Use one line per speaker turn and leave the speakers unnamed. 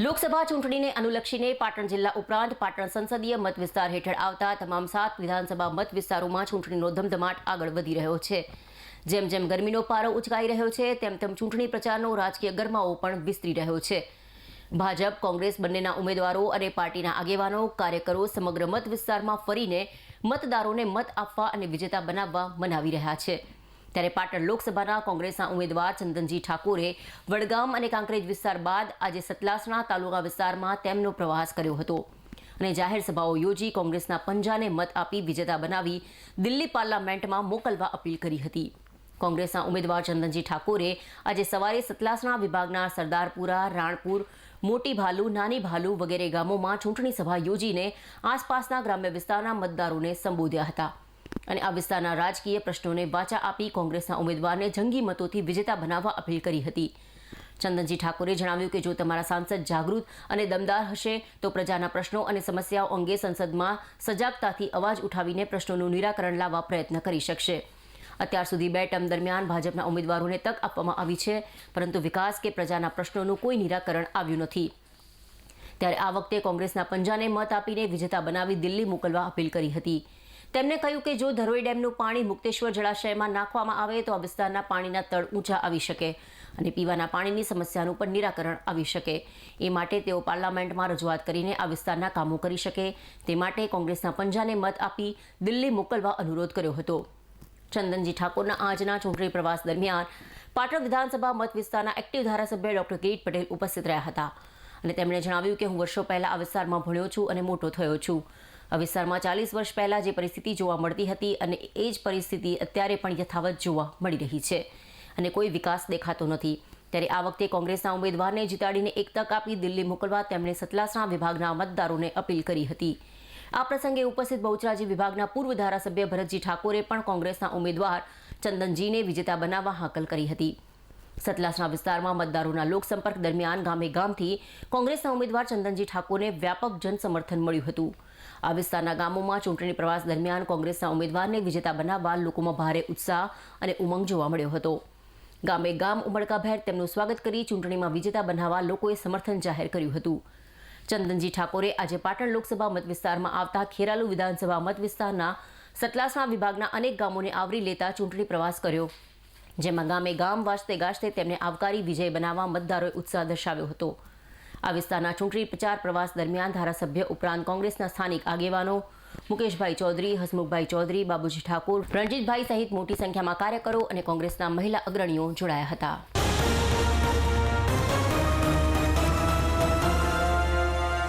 લોકસભા ચૂંટણીને અનુલક્ષીને પાટણ જિલ્લા ઉપરાંત પાટણ સંસદીય મત વિસ્તાર હેઠળ આવતા તમામ સાત વિધાનસભા મત વિસ્તારોમાં ચૂંટણીનો ધમધમાટ આગળ વધી રહ્યો છે. જેમ જેમ ગરમીનો પારો ઉચકાઈ રહ્યો છે, તેમ તેમ ચૂંટણી પ્રચારનો રાજકીય ગરમાવો પણ વિસ્તરી રહ્યો છે. ભાજપ, કોંગ્રેસ બંનેના ઉમેદવારો અને પાર્ટીના આગેવાનો, કાર્યકરો સમગ્ર મત વિસ્તારમાં ફરીને મતદારોને મત આપવા અને વિજેતા બનાવવા મનાવી રહ્યા છે. ત્યારે પાટણ લોકસભાના કોંગ્રેસના ઉમેદવાર ચંદનજી ઠાકોરે વડગામ અને કાંકરેજ વિસ્તાર બાદ આજે સતલાસણા તાલુકા વિસ્તારમાં તેમનો પ્રવાસ કર્યો હતો. અને જાહેર સભાઓ યોજી કોંગ્રેસના પંજાને મત આપી વિજેતા બનાવી દિલ્હી પાર્લામેન્ટમાં મોકલવા અપીલ કરી હતી. કોંગ્રેસના ઉમેદવાર ચંદનજી ઠાકોરે આજે સવારે સતલાસણા વિભાગના સરદારપુરા, રાણપુર, મોટી ભાલુ, નાની ભાલુ વગેરે ગામોમાં ચૂંટણી સભા યોજીને આસપાસના ગ્રામ્ય વિસ્તારના મતદારોને સંબોધ્યા હતા. અને આ વિસ્તારના રાજકીય પ્રશ્નોને વાચા આપી કોંગ્રેસના ઉમેદવારને જંગી મતોથી વિજેતા બનાવવા અપીલ કરી હતી. ચંદનજી ઠાકોરે જણાવ્યું કે જો તમારા સાંસદ જાગૃત અને દમદાર હશે, તો પ્રજાના પ્રશ્નો અને સમસ્યાઓ અંગે સંસદમાં સજાગતાથી અવાજ ઉઠાવીને પ્રશ્નોનું નિરાકરણ લાવવા પ્રયત્ન કરી શકશે. અત્યાર સુધી બે ટર્મ દરમિયાન ભાજપના ઉમેદવારોને તક આપવામાં આવી છે, પરંતુ વિકાસ કે પ્રજાના પ્રશ્નોનું કોઈ નિરાકરણ આવ્યું નથી. ત્યારે આ વખતે કોંગ્રેસના પંજાને મત આપીને વિજેતા બનાવી દિલ્હી મોકલવા અપીલ કરી હતી. તેમણે કહ્યું કે જો ધરોઈ ડેમનું પાણી મુક્તેશ્વર જળાશયમાં નાખવામાં આવે તો આ વિસ્તારના પાણીના તળ ઊંચા આવી શકે અને પીવાના પાણીની સમસ્યાનું પણ નિરાકરણ આવી શકે. એ માટે તેઓ પાર્લામેન્ટમાં રજૂઆત કરીને આ વિસ્તારના કામો કરી શકે. તે માટે કોંગ્રેસના પંજાને મત આપી દિલ્હી મોકલવા અનુરોધ કર્યો હતો. ચંદનજી ઠાકોરના આજના ચૂંટણી પ્રવાસ દરમિયાન પાટણ વિધાનસભા મત વિસ્તારના એક્ટિવ ધારાસભ્ય ડોક્ટર કિરીટ પટેલ ઉપસ્થિત રહ્યા હતા. અને તેમણે જણાવ્યું કે હું વર્ષો પહેલા આ વિસ્તારમાં ભણ્યો છું અને મોટો થયો છું. આ વિસ્તારમાં ચાલીસ વર્ષ પહેલાં જે પરિસ્થિતિ જોવા મળતી હતી અને એ જ પરિસ્થિતિ અત્યારે પણ યથાવત જોવા મળી રહી છે. અને કોઈ વિકાસ દેખાતો નથી. ત્યારે આ વખતે કોંગ્રેસના ઉમેદવારને જીતાડીને એક તક આપી દિલ્હી મોકલવા તેમણે સતલાસણા વિભાગના મતદારોને અપીલ કરી હતી. આ પ્રસંગે ઉપસ્થિત બહુચરાજી વિભાગના પૂર્વ ધારાસભ્ય ભરતજી ઠાકોરે પણ કોંગ્રેસના ઉમેદવાર ચંદનજીને વિજેતા બનાવવા હાકલ કરી હતી. સતલાસણા વિસ્તારમાં મતદારોના લોકસંપર્ક દરમિયાન ગામે ગામથી કોંગ્રેસના ઉમેદવાર ચંદનજી ઠાકોરને વ્યાપક જનસમર્થન મળ્યું હતું. આ વિસ્તારના ગામોમાં ચૂંટણી પ્રવાસ દરમિયાન કોંગ્રેસના ઉમેદવારને વિજેતા બનાવવા લોકોમાં ભારે ઉત્સાહ અને ઉમંગ જોવા મળ્યો હતો. ગામે ગામ ઉમળકાભેર તેમનું સ્વાગત કરી ચૂંટણીમાં વિજેતા બનાવવા લોકોએ સમર્થન જાહેર કર્યું હતું. ચંદનજી ઠાકોરે આજે પાટણ લોકસભા મત વિસ્તારમાં આવતા ખેરાલુ વિધાનસભા મત વિસ્તારના સતલાસણા વિભાગના અનેક ગામોને આવરી લેતા ચૂંટણી પ્રવાસ કર્યો. જેમાં ગામે ગામ વાજતે ગાજતે તેમને આવકારી વિજય બનાવવા મતદારોએ ઉત્સાહ દર્શાવ્યો હતો. આ વિસ્તારના ચૂંટણી પ્રચાર પ્રવાસ દરમિયાન ધારાસભ્ય ઉપરાંત કોંગ્રેસના સ્થાનિક આગેવાનો મુકેશભાઈ ચૌધરી, હસમુખભાઈ ચૌધરી, બાબુજી ઠાકોર, રણજીતભાઈ સહિત મોટી સંખ્યામાં કાર્યકરો અને કોંગ્રેસના મહિલા અગ્રણીઓ જોડાયા હતા.